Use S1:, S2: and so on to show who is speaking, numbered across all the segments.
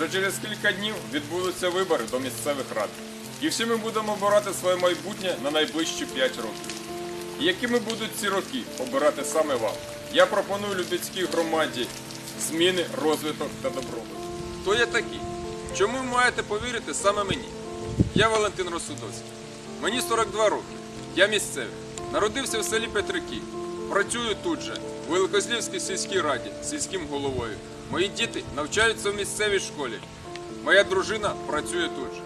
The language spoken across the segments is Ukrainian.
S1: Вже через кілька днів відбудуться вибори до місцевих рад. І всі ми будемо обирати своє майбутнє на найближчі 5 років. І якими будуть ці роки обирати саме вам? Я пропоную Любецькій громаді зміни, розвиток та добробут. Хто я такий? Чому ви маєте повірити саме мені? Я Валентин Росудовський. Мені 42 роки. Я місцевий. Народився в селі Петрики. Працюю тут же, у Великозлівській сільській раді, сільським головою. Мої діти навчаються в місцевій школі. Моя дружина працює тут же.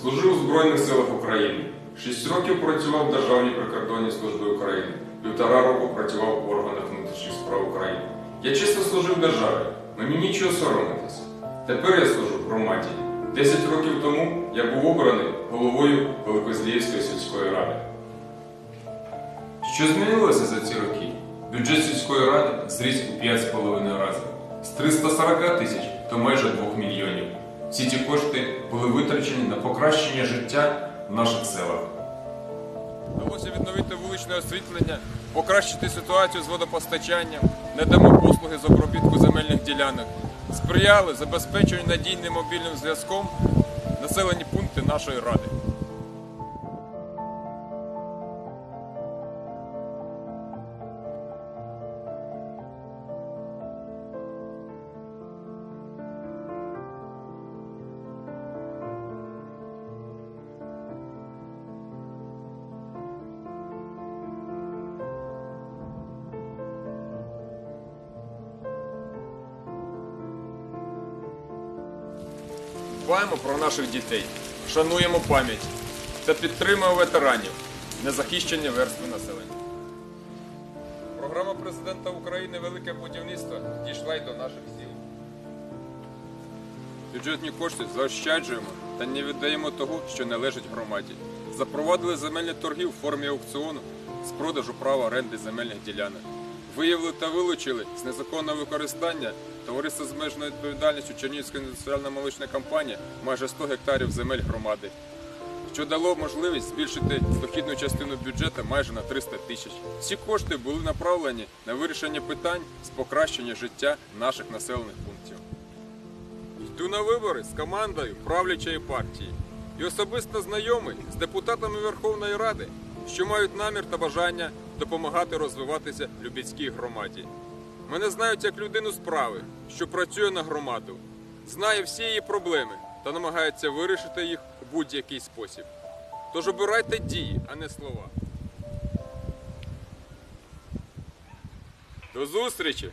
S1: Служив у Збройних силах України. Шість років працював в Державній прикордонній службі України. Півтора року працював в органах внутрішніх справ України. Я чисто служив державі. Мені нічого соромитися. Тепер я служу в громаді. Десять років тому я був обраний головою Великозліївської сільської ради. Що змінилося за ці роки? Бюджет сільської ради зріс у 5,5 разів. З 340 тисяч до майже 2 мільйонів. Всі ці кошти були витрачені на покращення життя в наших селах. Вдалося відновити вуличне освітлення, покращити ситуацію з водопостачанням, надамо послуги з обробітку земельних ділянок, сприяли забезпеченню надійним мобільним зв'язком населені пункти нашої ради. Дбаємо про наших дітей, шануємо пам'ять та підтримуємо ветеранів, незахищені верстви населення. Програма президента України Велике будівництво дійшла й до наших сіл. Бюджетні кошти заощаджуємо та не віддаємо того, що належить громаді. Запровадили земельні торги в формі аукціону з продажу права оренди земельних ділянок. Виявили та вилучили з незаконного використання товариство з межною відповідальністю Чернігівська індустріальна молочна компанія майже 100 гектарів земель громади, що дало можливість збільшити дохідну частину бюджету майже на 300 тисяч. Всі кошти були направлені на вирішення питань з покращення життя наших населених пунктів. Йду на вибори з командою правлячої партії і особисто знайомий з депутатами Верховної Ради, що мають намір та бажання допомагати розвиватися Любецькій громаді. Мене знають як людину справи, що працює на громаду, знає всі її проблеми та намагається вирішити їх у будь-який спосіб. Тож обирайте дії, а не слова. До зустрічі!